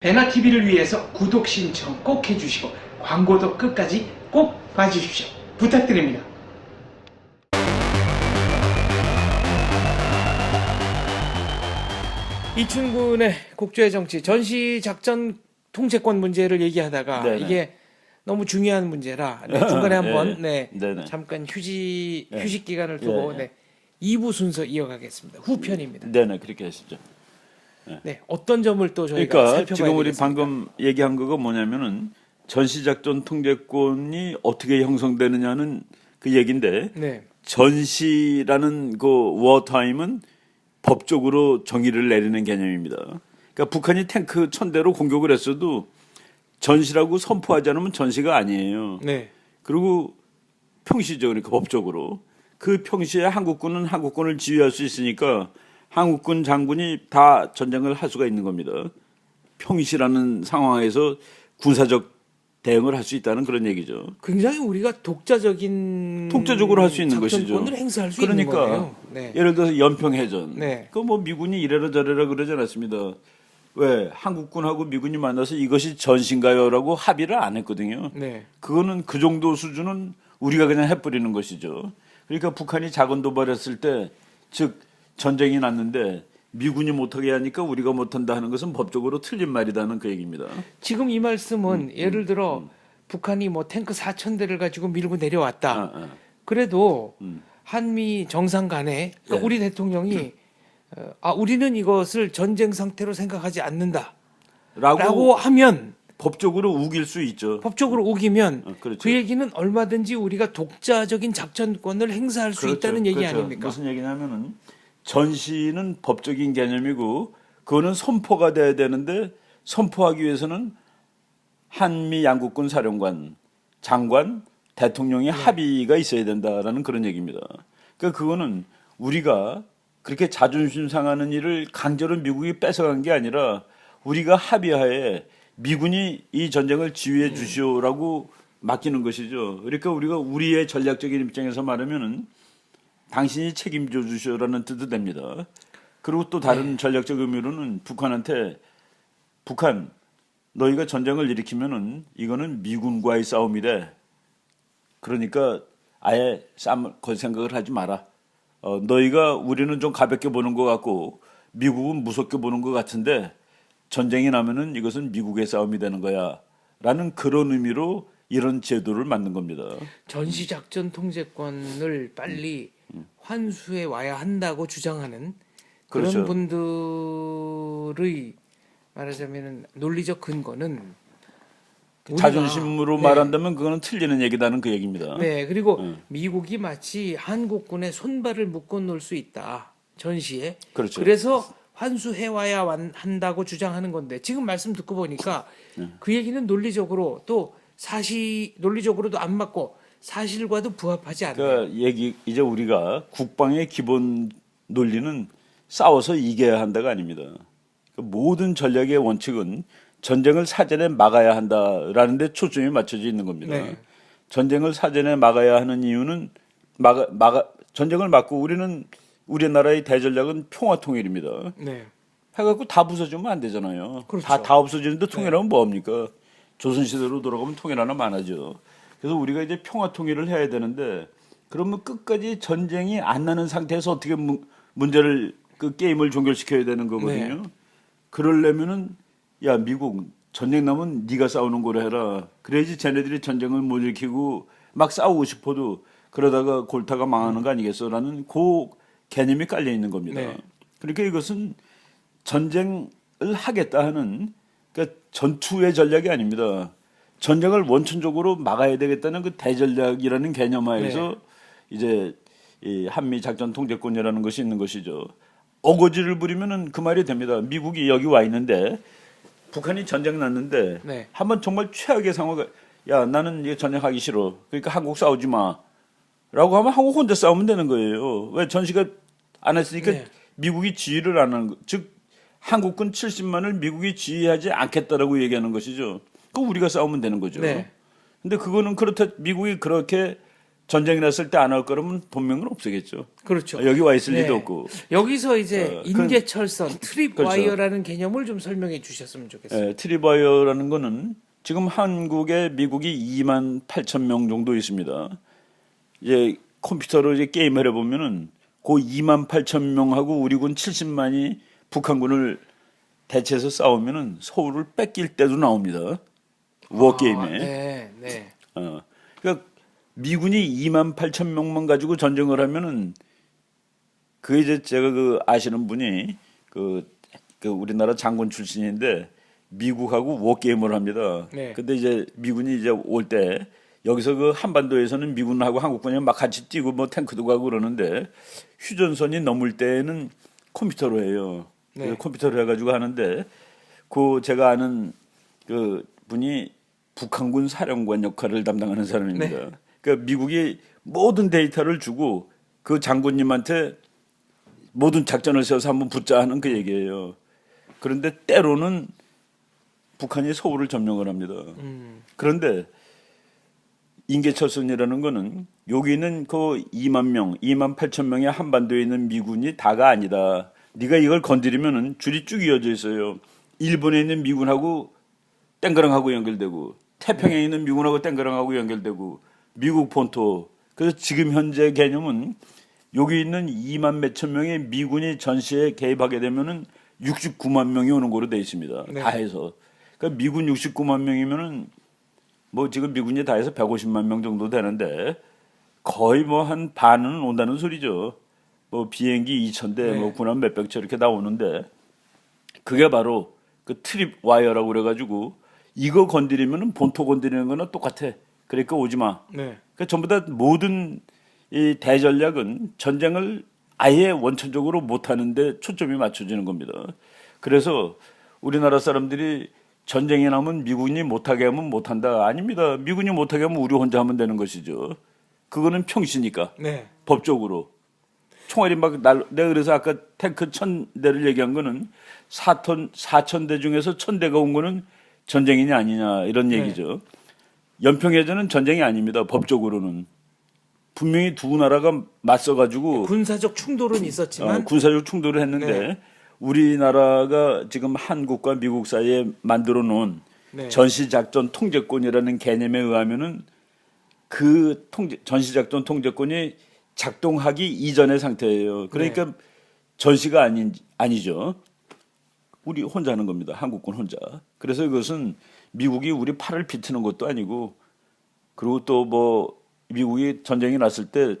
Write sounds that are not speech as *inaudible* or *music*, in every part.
베나TV를 위해서 구독 신청 꼭 해주시고 광고도 끝까지 꼭 봐주십시오. 부탁드립니다. 이춘군의 국조의 정치 전시 작전 통제권 문제를 얘기하다가 네네. 이게 너무 중요한 문제라 네, 중간에 *laughs* 한번 네, 네네. 잠깐 휴지 네. 휴식 기간을 두고 예, 예. 네, 2부 순서 이어가겠습니다. 후편입니다. 네네 그렇게 하시죠. 네, 어떤 점을 또 저희가 그러니까 살펴봐야 지금 우리 되겠습니까? 방금 얘기한 거가 뭐냐면은 전시작전 통제권이 어떻게 형성되느냐는 그 얘기인데 네. 전시라는 그 워타임은 법적으로 정의를 내리는 개념입니다. 그러니까 북한이 탱크 천 대로 공격을 했어도 전시라고 선포하지 않으면 전시가 아니에요. 네. 그리고 평시죠. 그러니까 법적으로. 그 평시에 한국군은 한국군을 지휘할 수 있으니까 한국군 장군이 다 전쟁을 할 수가 있는 겁니다. 평시라는 상황에서 군사적 대응을 할 수 있다는 그런 얘기죠. 굉장히 우리가 독자적인 독자적으로 할 수 있는 작전권을 것이죠. 행사할 수 그러니까 있는 거예요. 네. 예를 들어서 연평해전. 네. 그뭐 미군이 이래라 저래라 그러지 않았습니다. 왜 한국군하고 미군이 만나서 이것이 전신가요라고 합의를 안 했거든요. 네. 그거는 그 정도 수준은 우리가 그냥 해버리는 것이죠. 그러니까 북한이 자건 도발했을 때, 즉 전쟁이 났는데 미군이 못하게 하니까 우리가 못한다 하는 것은 법적으로 틀린 말이다는 그 얘기입니다. 지금 이 말씀은 음, 예를 들어 북한이 뭐 탱크 4천 대를 가지고 밀고 내려왔다. 아, 아. 그래도 음. 한미 정상 간에 그러니까 네. 우리 대통령이 어, 아 우리는 이것을 전쟁 상태로 생각하지 않는다 라고 라고 하면 법적으로 우길 수 있죠. 법적으로 우기면 어, 그렇죠. 그 얘기는 얼마든지 우리가 독자적인 작전권을 행사할 수 그렇죠. 있다는 얘기 그렇죠. 아닙니까? 무슨 얘기냐면은 전시는 법적인 개념이고 그거는 선포가 돼야 되는데 선포하기 위해서는 한미 양국군 사령관, 장관, 대통령의 합의가 있어야 된다라는 그런 얘기입니다. 그러니까 그거는 우리가 그렇게 자존심 상하는 일을 강제로 미국이 뺏어간 게 아니라 우리가 합의하에 미군이 이 전쟁을 지휘해 주시오라고 맡기는 것이죠. 그러니까 우리가 우리의 전략적인 입장에서 말하면은 당신이 책임져 주시오라는 뜻도 됩니다. 그리고 또 다른 전략적 의미로는 북한한테 북한 너희가 전쟁을 일으키면은 이거는 미군과의 싸움이래. 그러니까 아예 싸움 걸 생각을 하지 마라. 어, 너희가 우리는 좀 가볍게 보는 것 같고 미국은 무섭게 보는 것 같은데 전쟁이 나면은 이것은 미국의 싸움이 되는 거야. 라는 그런 의미로 이런 제도를 만든 겁니다. 전시 작전 통제권을 빨리 환수해 와야 한다고 주장하는 그런 그렇죠. 분들의 말하자면은 논리적 근거는 자존심으로 네. 말한다면 그거는 틀리는 얘기다는 그 얘기입니다. 네, 그리고 음. 미국이 마치 한국군의 손발을 묶어 놓을 수 있다. 전시에. 그렇죠. 그래서 환수해 와야 완- 한다고 주장하는 건데 지금 말씀 듣고 보니까 네. 그 얘기는 논리적으로 또 사실 논리적으로도 안 맞고 사실과도 부합하지 않아요. 그러니까 얘기 이제 우리가 국방의 기본 논리는 싸워서 이겨야 한다가 아닙니다. 그 모든 전략의 원칙은 전쟁을 사전에 막아야 한다라는 데 초점이 맞춰져 있는 겁니다. 네. 전쟁을 사전에 막아야 하는 이유는 막아, 막아 전쟁을 막고 우리는 우리나라의 대전략은 평화 통일입니다. 네. 해갖고 다 부서지면 안 되잖아요. 그렇죠. 다, 다 없어지는데 통일하면 뭐합니까? 조선시대로 돌아가면 통일 하나 많아져. 그래서 우리가 이제 평화 통일을 해야 되는데 그러면 끝까지 전쟁이 안 나는 상태에서 어떻게 문- 문제를 그 게임을 종결시켜야 되는 거거든요. 네. 그러려면은 야 미국 전쟁 나면 네가 싸우는 거로 해라. 그래야지 쟤네들이 전쟁을 못 일으키고 막 싸우고 싶어도 그러다가 골타가 망하는 거 아니겠어라는 그 개념이 깔려 있는 겁니다. 네. 그러니까 이것은 전쟁을 하겠다 하는 그러니까 전투의 전략이 아닙니다. 전쟁을 원천적으로 막아야 되겠다는 그 대전략이라는 개념하에서 이제 이 한미 작전 통제권이라는 것이 있는 것이죠. 어거지를 부리면은 그 말이 됩니다. 미국이 여기 와 있는데 북한이 전쟁 났는데 네. 한번 정말 최악의 상황을 야 나는 이게 전쟁하기 싫어. 그러니까 한국 싸우지 마. 라고 하면 한국 혼자 싸우면 되는 거예요. 왜 전시가 안 했으니까 네. 미국이 지휘를 안 하는 거. 즉 한국군 70만을 미국이 지휘하지 않겠다라고 얘기하는 것이죠. 그 우리가 싸우면 되는 거죠. 네. 근데 그거는 그렇다 미국이 그렇게 전쟁이 났을 때 안 할 거라면 본명은 없어겠죠. 그렇죠. 여기 와 있을 네. 리도 없고. 여기서 이제 어, 그- 인계철선 트립 그렇죠. 와이어라는 개념을 좀 설명해 주셨으면 좋겠어요. 예, 트리바이어라는 거는 지금 한국에 미국이 2만 8천 명 정도 있습니다. 이제 컴퓨터로 이제 게임을 해보면은 그 2만 8천 명하고 우리 군 70만이 북한군을 대체해서 싸우면은 서울을 뺏길 때도 나옵니다. 워 게임에. 아, 네, 네. 어. 그러니까 미군이 2만 8천 명만 가지고 전쟁을 하면은 그 이제 제가 그 아시는 분이 그, 그 우리나라 장군 출신인데 미국하고 워 게임을 합니다. 네. 근데 이제 미군이 이제 올 때 여기서 그 한반도에서는 미군하고 한국군이 막 같이 뛰고 뭐 탱크도 가고 그러는데 휴전선이 넘을 때는 컴퓨터로 해요. 네. 컴퓨터로 해가지고 하는데 그 제가 아는 그 분이 북한군 사령관 역할을 담당하는 사람입니다. 네. 그러니까 미국이 모든 데이터를 주고 그 장군님한테 모든 작전을 세워서 한번 붙자 하는 그 얘기예요. 그런데 때로는 북한이 서울을 점령을 합니다. 음, 그런데 인계철선이라는 거는 여기 있는 그 2만 명, 2만 8천 명의 한반도에 있는 미군이 다가 아니다. 네가 이걸 건드리면은 줄이 쭉 이어져 있어요. 일본에 있는 미군하고 땡그랑하고 연결되고 태평양에 있는 미군하고 땡그랑하고 연결되고 미국 본토. 그래서 지금 현재 개념은 여기 있는 2만 몇천 명의 미군이 전시에 개입하게 되면은 69만 명이 오는 거로 돼 있습니다. 네. 다 해서. 그러니까 미군 69만 명이면은 뭐 지금 미군이 다 해서 150만 명 정도 되는데 거의 뭐 한 반은 온다는 소리죠. 뭐 비행기 2,000대, 네. 뭐 군함 몇백 척 이렇게 나오는데 그게 바로 그 트립 와이어라고 그래가지고 이거 건드리면은 본토 건드리는 거나 똑같아. 그러니까 오지 마. 네. 그러니까 전부 다 모든 이 대전략은 전쟁을 아예 원천적으로 못 하는데 초점이 맞춰지는 겁니다. 그래서 우리나라 사람들이 전쟁이 나면 미군이 못하게 하면 못한다. 아닙니다. 미군이 못하게 하면 우리 혼자 하면 되는 것이죠. 그거는 평시니까 네. 법적으로 총알이 막 날. 내가 그래서 아까 탱크 천 대를 얘기한 거는 사톤 사천 대 중에서 천 대가 온 거는 전쟁이냐 아니냐 이런 네. 얘기죠. 연평해전은 전쟁이 아닙니다. 법적으로는 분명히 두 나라가 맞서가지고 군사적 충돌은 있었지만 어, 군사적 충돌을 했는데 네. 우리나라가 지금 한국과 미국 사이에 만들어 놓은 네. 전시작전 통제권이라는 개념에 의하면은 그 통제, 전시작전 통제권이 작동하기 이전의 상태예요. 그러니까 네. 전시가 아닌 아니죠. 우리 혼자 하는 겁니다. 한국군 혼자. 그래서 이것은 미국이 우리 팔을 비트는 것도 아니고 그리고 또 뭐 미국이 전쟁이 났을 때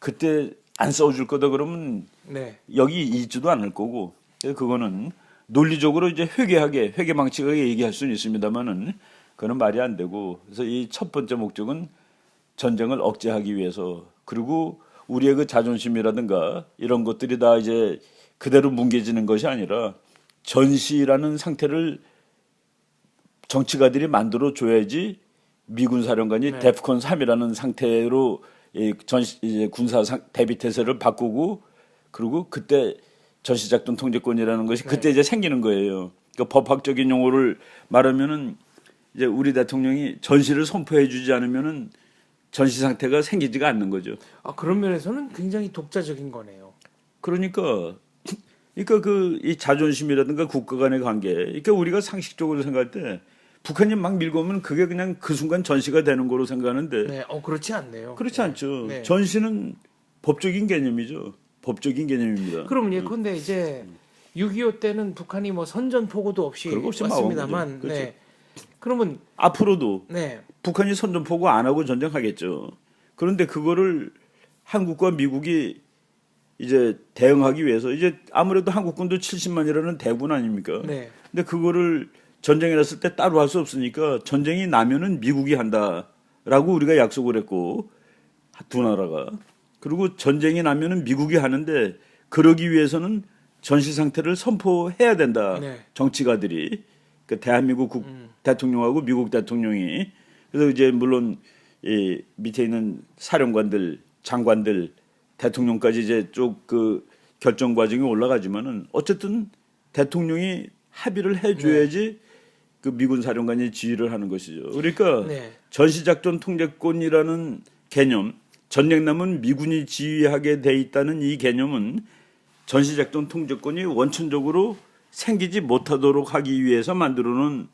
그때 안 싸워줄 거다 그러면 네. 여기 있지도 않을 거고 그거는 논리적으로 이제 회개하게 회개망측하게 얘기할 수는 있습니다만은 그건 말이 안 되고 그래서 이 첫 번째 목적은 전쟁을 억제하기 위해서 그리고 우리의 그 자존심이라든가 이런 것들이 다 이제 그대로 뭉개지는 것이 아니라 전시라는 상태를 정치가들이 만들어 줘야지 미군 사령관이 네. 데프콘 3이라는 상태로 이 전시 군사 상, 대비 태세를 바꾸고 그리고 그때 전시작전 통제권이라는 것이 그때 이제 생기는 거예요. 그러니까 법학적인 용어를 말하면은 이제 우리 대통령이 전시를 선포해 주지 않으면은 전시 상태가 생기지가 않는 거죠. 아 그런 면에서는 굉장히 독자적인 거네요. 그러니까 그러니까 그 이 자존심이라든가 국가 간의 관계 그러니까 우리가 상식적으로 생각할 때 북한이 막 밀고 오면 그게 그냥 그 순간 전시가 되는 거로 생각하는데 네. 어 그렇지 않네요. 그렇지 네. 않죠. 네. 전시는 법적인 개념이죠. 법적인 개념입니다. 그럼 예컨대 이제 6.25 때는 북한이 뭐 선전포고도 없이 왔습니다만. 그렇죠. 네. 그러면 앞으로도 네, 북한이 선전포고 안 하고 전쟁하겠죠. 그런데 그거를 한국과 미국이 이제 대응하기 위해서 이제 아무래도 한국군도 70만이라는 대군 아닙니까? 네, 근데 그거를 전쟁이 났을 때 따로 할 수 없으니까 전쟁이 나면은 미국이 한다라고 우리가 약속을 했고 두 나라가 그리고 전쟁이 나면은 미국이 하는데 그러기 위해서는 전시 상태를 선포해야 된다. 네. 정치가들이 그 대한민국 국 음. 대통령하고 미국 대통령이 그래서 이제 물론 이 밑에 있는 사령관들, 장관들, 대통령까지 이제 쭉 그 결정 과정이 올라가지만은 어쨌든 대통령이 합의를 해줘야지 그 미군 사령관이 지휘를 하는 것이죠. 그러니까 네. 전시작전 통제권이라는 개념 전쟁 남은 미군이 지휘하게 돼 있다는 이 개념은 전시작전 통제권이 원천적으로 생기지 못하도록 하기 위해서 만들어 놓은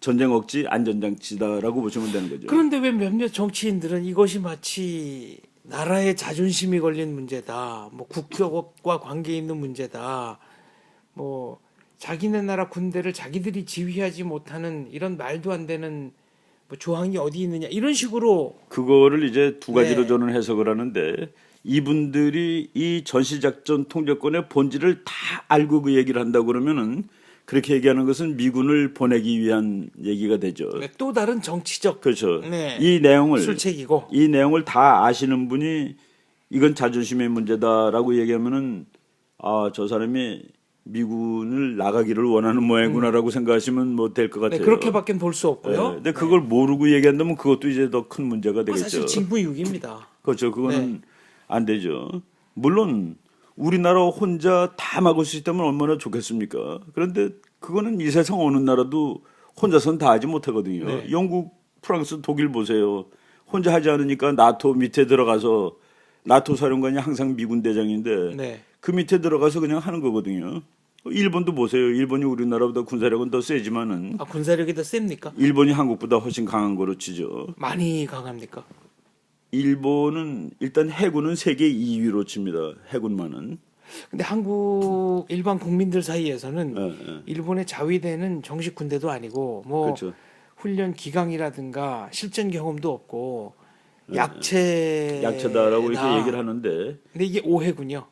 전쟁 억지 안전장치다라고 보시면 되는 거죠. 그런데 왜 몇몇 정치인들은 이것이 마치 나라의 자존심이 걸린 문제다. 뭐 국격과 관계 있는 문제다. 뭐 자기네 나라 군대를 자기들이 지휘하지 못하는 이런 말도 안 되는 뭐 조항이 어디 있느냐 이런 식으로 그거를 이제 두 가지로 네. 저는 해석을 하는데 이분들이 이 전시작전 통제권의 본질을 다 알고 그 얘기를 한다고 그러면은 그렇게 얘기하는 것은 미군을 보내기 위한 얘기가 되죠. 또 다른 정치적 그렇죠. 네. 이 내용을 술책이고 이 내용을 다 아시는 분이 이건 자존심의 문제다라고 얘기하면은 아 저 사람이 미군을 나가기를 원하는 모양이구나라고 생각하시면 뭐 될것 네, 같아요. 그렇게밖에 볼수 예, 없고요. 근데 그걸 모르고 얘기한다면 그것도 이제 더 큰 문제가 그거 되겠죠. 사실 직무유기입니다. 그렇죠. 그거는 네. 안 되죠. 물론 우리나라 혼자 다 막을 수 있다면 얼마나 좋겠습니까? 그런데 그거는 이 세상 어느 나라도 혼자서는 다 하지 못하거든요. 네. 영국, 프랑스, 독일 보세요. 혼자 하지 않으니까 나토 밑에 들어가서 나토 사령관이 항상 미군 대장인데 네. 그 밑에 들어가서 그냥 하는 거거든요. 일본도 보세요. 일본이 우리나라보다 군사력은 더 세지만은 아 군사력이 더 셉니까? 일본이 한국보다 훨씬 강한 거로 치죠. 많이 강합니까? 일본은 일단 해군은 세계 2위로 칩니다. 해군만은. 근데 한국 일반 국민들 사이에서는 예, 예. 일본의 자위대는 정식 군대도 아니고 뭐 그렇죠. 훈련 기강이라든가 실전 경험도 없고 약체 예, 약체다라고 이렇게 얘기를 하는데, 근데 이게 오해군요.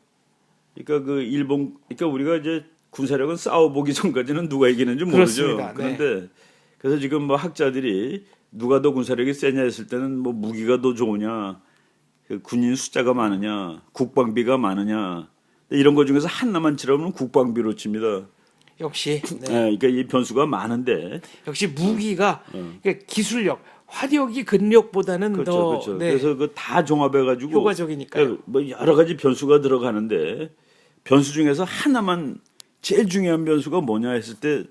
그러니까 그 일본, 그러니까 우리가 이제 군사력은 싸워 보기 전까지는 누가 이기는지 모르죠. 그렇습니다. 네. 그런데 그래서 지금 뭐 학자들이 누가 더 군사력이 세냐 했을 때는 뭐 무기가 더 좋으냐, 그 군인 숫자가 많으냐, 국방비가 많으냐 이런 것 중에서 하나만 치라면 국방비로 칩니다. 역시 예, 네. 그러니까 이 변수가 많은데 역시 무기가 그러니까 기술력, 화력이 근력보다는 어. 그렇죠, 더 그렇죠. 네, 그래서 그 다 종합해가지고 효과적이니까요. 뭐 여러 가지 변수가 들어가는데 변수 중에서 하나만 제일 중요한 변수가 뭐냐 했을 때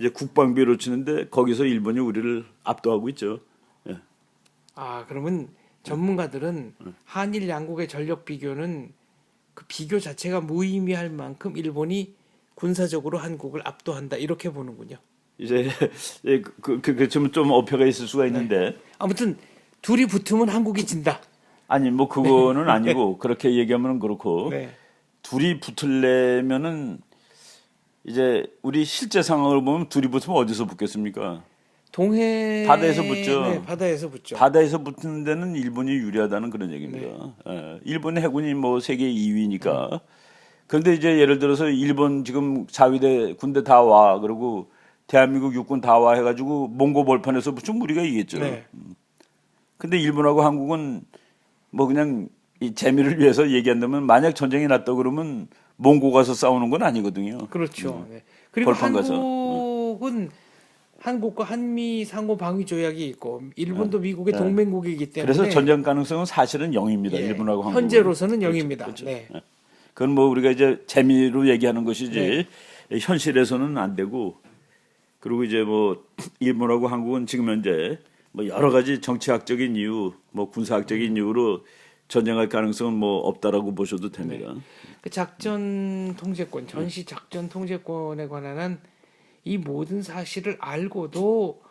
이제 국방비로 치는데 거기서 일본이 우리를 압도하고 있죠. 예. 아 그러면 전문가들은 한일 양국의 전력 비교는 그 비교 자체가 무의미할 만큼 일본이 군사적으로 한국을 압도한다 이렇게 보는군요. 이제 예, 그, 그, 그, 좀, 좀 어폐가 있을 수가 있는데 아무튼 둘이 붙으면 한국이 진다. 아니 뭐 그거는 아니고 그렇게 얘기하면 그렇고 네. 둘이 붙으려면은 이제 우리 실제 상황을 보면 둘이 붙으면 어디서 붙겠습니까? 동해 바다에서 붙죠. 네, 바다에서 붙죠. 바다에서 붙는 데는 일본이 유리하다는 그런 얘기입니다. 예, 일본 해군이 뭐 세계 2위니까. 그런데 이제 예를 들어서 일본 지금 자위대 군대 다 와 그리고 대한민국 육군 다 와 해가지고 몽고 벌판에서 붙으면 우리가 이겼죠. 네. 근데 일본하고 한국은 뭐 그냥 이 재미를 위해서 얘기한다면 만약 전쟁이 났다 그러면 몽고 가서 싸우는 건 아니거든요. 그렇죠. 네. 그리고. 한국은 한국과 한미 상호 방위 조약이 있고 일본도 미국의 네. 동맹국이기 때문에 그래서 전쟁 가능성은 사실은 0입니다. 예, 일본하고 한국은. 현재로서는 그렇죠, 0입니다. 그렇죠. 네. 그건 뭐 우리가 이제 재미로 얘기하는 것이지 네. 현실에서는 안 되고 그리고 이제 뭐 *clears throat* 일본하고 한국은 지금 현재 뭐 여러 가지 정치학적인 이유, 뭐 군사학적인 이유로 전쟁할 가능성은 뭐 없다라고 보셔도 됩니다. 그 작전 통제권, 전시 작전 통제권에 관한 한이 모든 사실을 알고도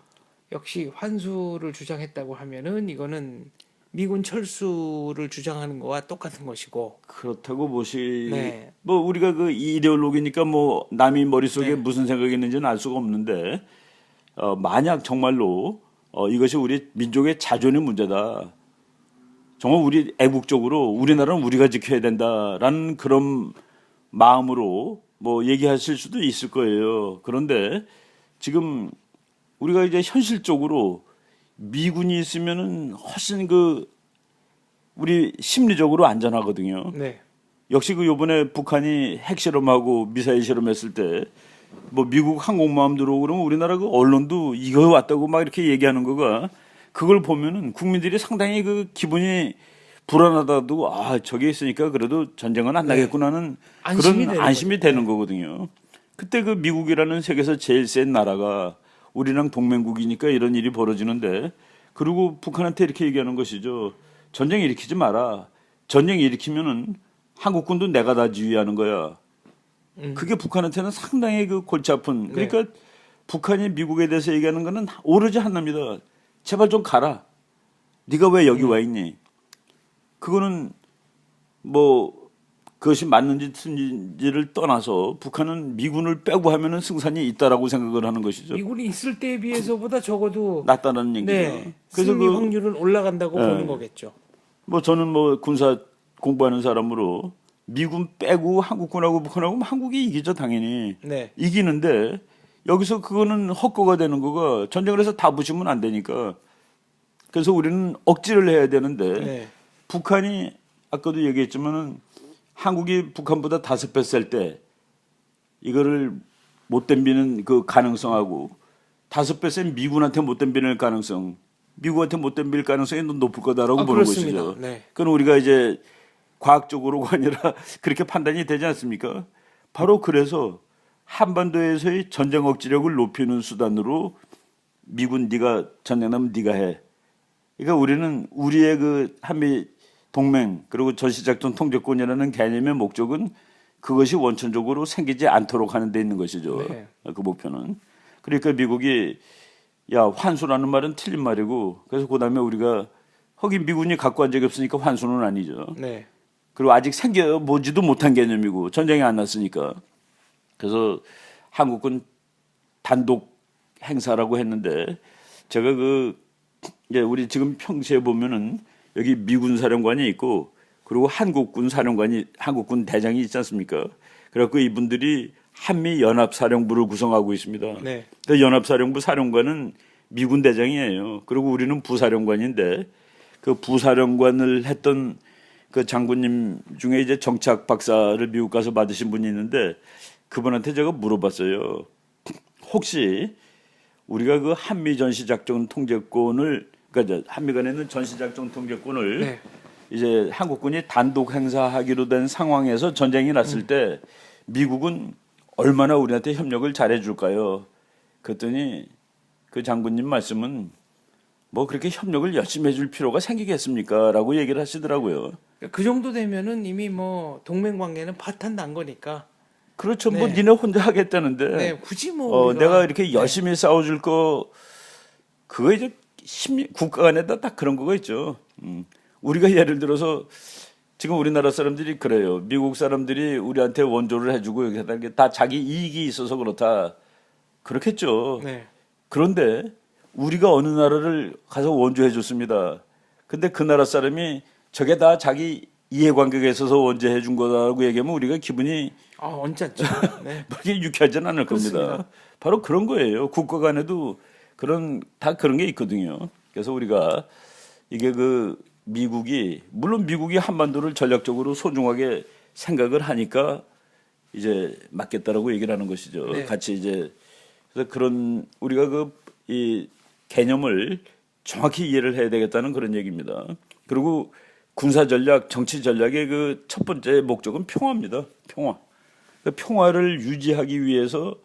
역시 환수를 주장했다고 하면은 이거는 미군 철수를 주장하는 거와 똑같은 것이고 그렇다고 보시 네. 뭐 우리가 그 이데올로기니까 뭐 남이 머릿속에 네. 무슨 생각이 있는지는 알 수가 없는데 어 만약 정말로 어 이것이 우리 민족의 자존의 문제다. 정말 우리 애국적으로 우리나라는 우리가 지켜야 된다라는 그런 마음으로 뭐 얘기하실 수도 있을 거예요. 그런데 지금 우리가 이제 현실적으로 미군이 있으면은 훨씬 그 우리 심리적으로 안전하거든요. 네. 역시 그 요번에 북한이 핵실험하고 미사일 실험했을 때 뭐 미국 항공모함 들어오고 그러면 우리나라 그 언론도 이거 왔다고 막 이렇게 얘기하는 거가 그걸 보면은 국민들이 상당히 그 기분이 불안하다도 아 저기 있으니까 그래도 전쟁은 안 나겠구나는 네. 안심이 그런 되는 안심이 되는 거거든요. 그때 그 미국이라는 세계에서 제일 센 나라가 우리랑 동맹국이니까 이런 일이 벌어지는데 그리고 북한한테 이렇게 얘기하는 것이죠. 전쟁 일으키지 마라. 전쟁 일으키면은 한국군도 내가 다 지휘하는 거야. 음. 그게 북한한테는 상당히 그 골치 아픈. 네. 그러니까 북한이 미국에 대해서 얘기하는 거는 오로지 하나입니다. 제발 좀 가라. 네가 왜 여기 음. 와 있니? 그거는 뭐 그것이 맞는지 틀린지를 떠나서 북한은 미군을 빼고 하면은 승산이 있다라고 생각을 하는 것이죠. 미군이 있을 때에 비해서보다 적어도 낫다는 얘기죠. 네, 그래서 승리 그 확률은 올라간다고 네. 보는 거겠죠. 뭐 저는 뭐 군사 공부하는 사람으로 미군 빼고 한국군하고 북한하고 뭐 한국이 이기죠 당연히 네. 이기는데 여기서 그거는 헛거가 되는 거가 전쟁을 해서 다 부시면 안 되니까 그래서 우리는 억지를 해야 되는데 네. 북한이 아까도 얘기했지만은 한국이 북한보다 다섯 배 셀 때 이거를 못 덤비는 그 가능성하고 다섯 배 센 미군한테 못 덤비는 가능성 미국한테 못 덤빌 가능성이 높을 거다라고 아, 보는 그렇습니다. 것이죠. 네. 그건 우리가 이제 과학적으로가 아니라 *laughs* 그렇게 판단이 되지 않습니까? 바로 그래서 한반도에서의 전쟁 억지력을 높이는 수단으로 미군 네가 전쟁 나면 네가 해. 그러니까 우리는 우리의 그 한미 동맹 그리고 전시작전 통제권이라는 개념의 목적은 그것이 원천적으로 생기지 않도록 하는 데 있는 것이죠. 네. 그 목표는. 그러니까 미국이 야 환수라는 말은 틀린 말이고 그래서 그다음에 우리가 허긴 미군이 갖고 한 적이 없으니까 환수는 아니죠. 네. 그리고 아직 생겨 보지도 못한 개념이고 전쟁이 안 났으니까 그래서 한국군 단독 행사라고 했는데 제가 그 이제 우리 지금 평시에 보면은 여기 미군 사령관이 있고 그리고 한국군 사령관이 한국군 대장이 있지 않습니까? 그래갖고 이분들이 한미 연합 사령부를 구성하고 있습니다. 네. 그 연합사령부 사령관은 미군 대장이에요. 그리고 우리는 부사령관인데 그 부사령관을 했던 그 장군님 중에 이제 정착 박사를 미국 가서 받으신 분이 있는데 그분한테 제가 물어봤어요. 혹시 우리가 그 한미 전시 작전 통제권을 그러니까 한미 간에 있는 전시 작전 통제권을 네. 이제 한국군이 단독 행사하기로 된 상황에서 전쟁이 났을 때 미국은 얼마나 우리한테 협력을 잘해 줄까요? 그랬더니 그 장군님 말씀은 뭐 그렇게 협력을 열심히 해줄 필요가 생기겠습니까? 라고 얘기를 하시더라고요. 그 정도 되면은 이미 뭐 동맹 관계는 파탄 난 거니까. 그렇죠. 뭐 네. 니네 혼자 하겠다는데 네, 굳이 뭐 어, 내가 이렇게 네. 열심히 싸워줄 거 그거 이제 심리, 국가 간에다 딱 그런 거가 있죠. 음. 우리가 예를 들어서 지금 우리나라 사람들이 그래요. 미국 사람들이 우리한테 원조를 해주고 하는 게다 자기 이익이 있어서 그렇다. 그렇겠죠. 네. 그런데 우리가 어느 나라를 가서 원조해 줬습니다. 근데 그 나라 사람이 저게 다 자기 이해관계가 있어서 원조해 준 거다라고 얘기하면 우리가 기분이 아, 언짢죠. *laughs* 네. 그렇게 유쾌하지는 않을 겁니다. 그렇습니다. 바로 그런 거예요. 국가 간에도 그런 다 그런 게 있거든요. 그래서 우리가 이게 그 미국이 물론 미국이 한반도를 전략적으로 소중하게 생각을 하니까 이제 맞겠다라고 얘기를 하는 것이죠. 네. 같이 이제 그래서 그런 우리가 그 이 개념을 정확히 이해를 해야 되겠다는 그런 얘기입니다. 그리고 군사 전략, 정치 전략의 그 첫 번째 목적은 평화입니다. 평화. 그 평화를 유지하기 위해서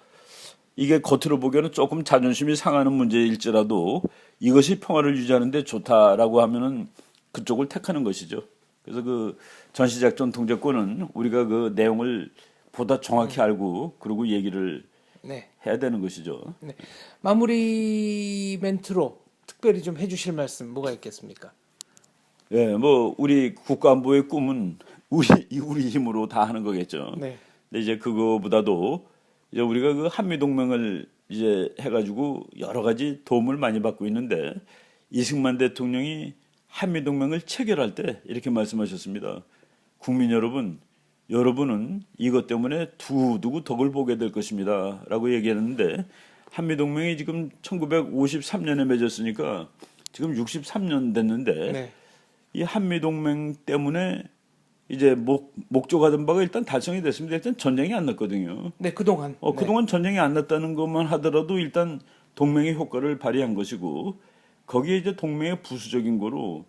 이게 겉으로 보기에는 조금 자존심이 상하는 문제일지라도 이것이 평화를 유지하는데 좋다라고 하면은 그쪽을 택하는 것이죠. 그래서 그 전시작전 통제권은 우리가 그 내용을 보다 정확히 알고 그리고 얘기를 네. 해야 되는 것이죠. 네. 마무리 멘트로 특별히 좀 해주실 말씀 뭐가 있겠습니까? 예, 뭐 우리 국가안보의 꿈은 우리 우리 힘으로 다 하는 거겠죠. 네. 근데 이제 그거보다도 이제 우리가 그 한미 동맹을 이제 해가지고 여러 가지 도움을 많이 받고 있는데 이승만 대통령이 한미 동맹을 체결할 때 이렇게 말씀하셨습니다. 국민 여러분, 여러분은 이것 때문에 두두고 덕을 보게 될 것입니다.라고 얘기했는데 한미 동맹이 지금 1953년에 맺었으니까 지금 63년 됐는데 네. 이 한미 동맹 때문에 이제 목 목적하던 바가 일단 달성이 됐습니다. 일단 전쟁이 안 났거든요. 네, 그동안. 어, 네. 그동안 전쟁이 안 났다는 것만 하더라도 일단 동맹의 효과를 발휘한 것이고 거기에 이제 동맹의 부수적인 거로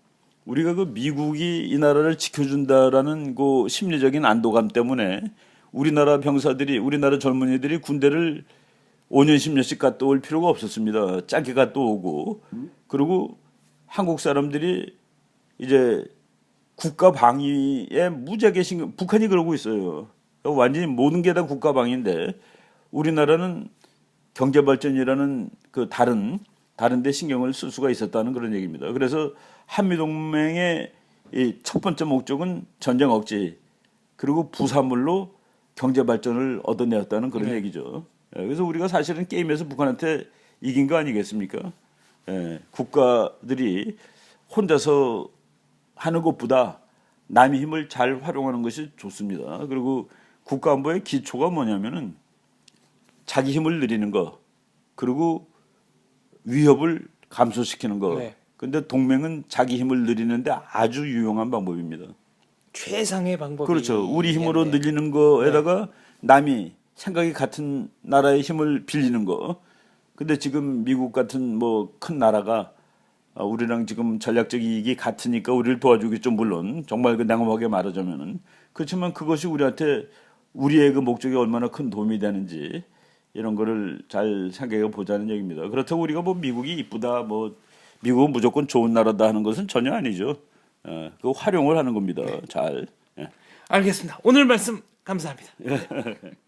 우리가 그 미국이 이 나라를 지켜준다라는 그 심리적인 안도감 때문에 우리나라 병사들이 우리나라 젊은이들이 군대를 5년 10년씩 갔다 올 필요가 없었습니다. 짧게 갔다 오고 그리고 한국 사람들이 이제 국가 방위에 무지하게 신경 북한이 그러고 있어요. 완전히 모든 게 다 국가 방위인데 우리나라는 경제 발전이라는 그 다른 다른 데 신경을 쓸 수가 있었다는 그런 얘기입니다. 그래서 한미 동맹의 이첫 번째 목적은 전쟁 억제 그리고 부산물로 경제 발전을 얻어내었다는 그런 네. 얘기죠. 예, 그래서 우리가 사실은 게임에서 북한한테 이긴 거 아니겠습니까? 예, 국가들이 혼자서 하는 것보다 남의 힘을 잘 활용하는 것이 좋습니다. 그리고 국가안보의 기초가 뭐냐면은 자기 힘을 늘리는 거, 그리고 위협을 감소시키는 거. 네. 근데 동맹은 자기 힘을 늘리는데 아주 유용한 방법입니다. 최상의 방법이 그렇죠. 우리 힘으로 네. 늘리는 거에다가 남이 생각이 같은 나라의 힘을 빌리는 거. 근데 지금 미국 같은 뭐 큰 나라가 아, 우리랑 지금 전략적 이익이 같으니까 우리를 도와주겠죠. 물론 정말 그 냉엄하게 말하자면은 그렇지만 그것이 우리한테 우리의 그 목적이 얼마나 큰 도움이 되는지 이런 거를 잘 생각해 보자는 얘기입니다. 그렇다고 우리가 뭐 미국이 이쁘다 뭐 미국은 무조건 좋은 나라다 하는 것은 전혀 아니죠. 어, 그 활용을 하는 겁니다. 잘. 예. 알겠습니다. 오늘 말씀 감사합니다. *laughs*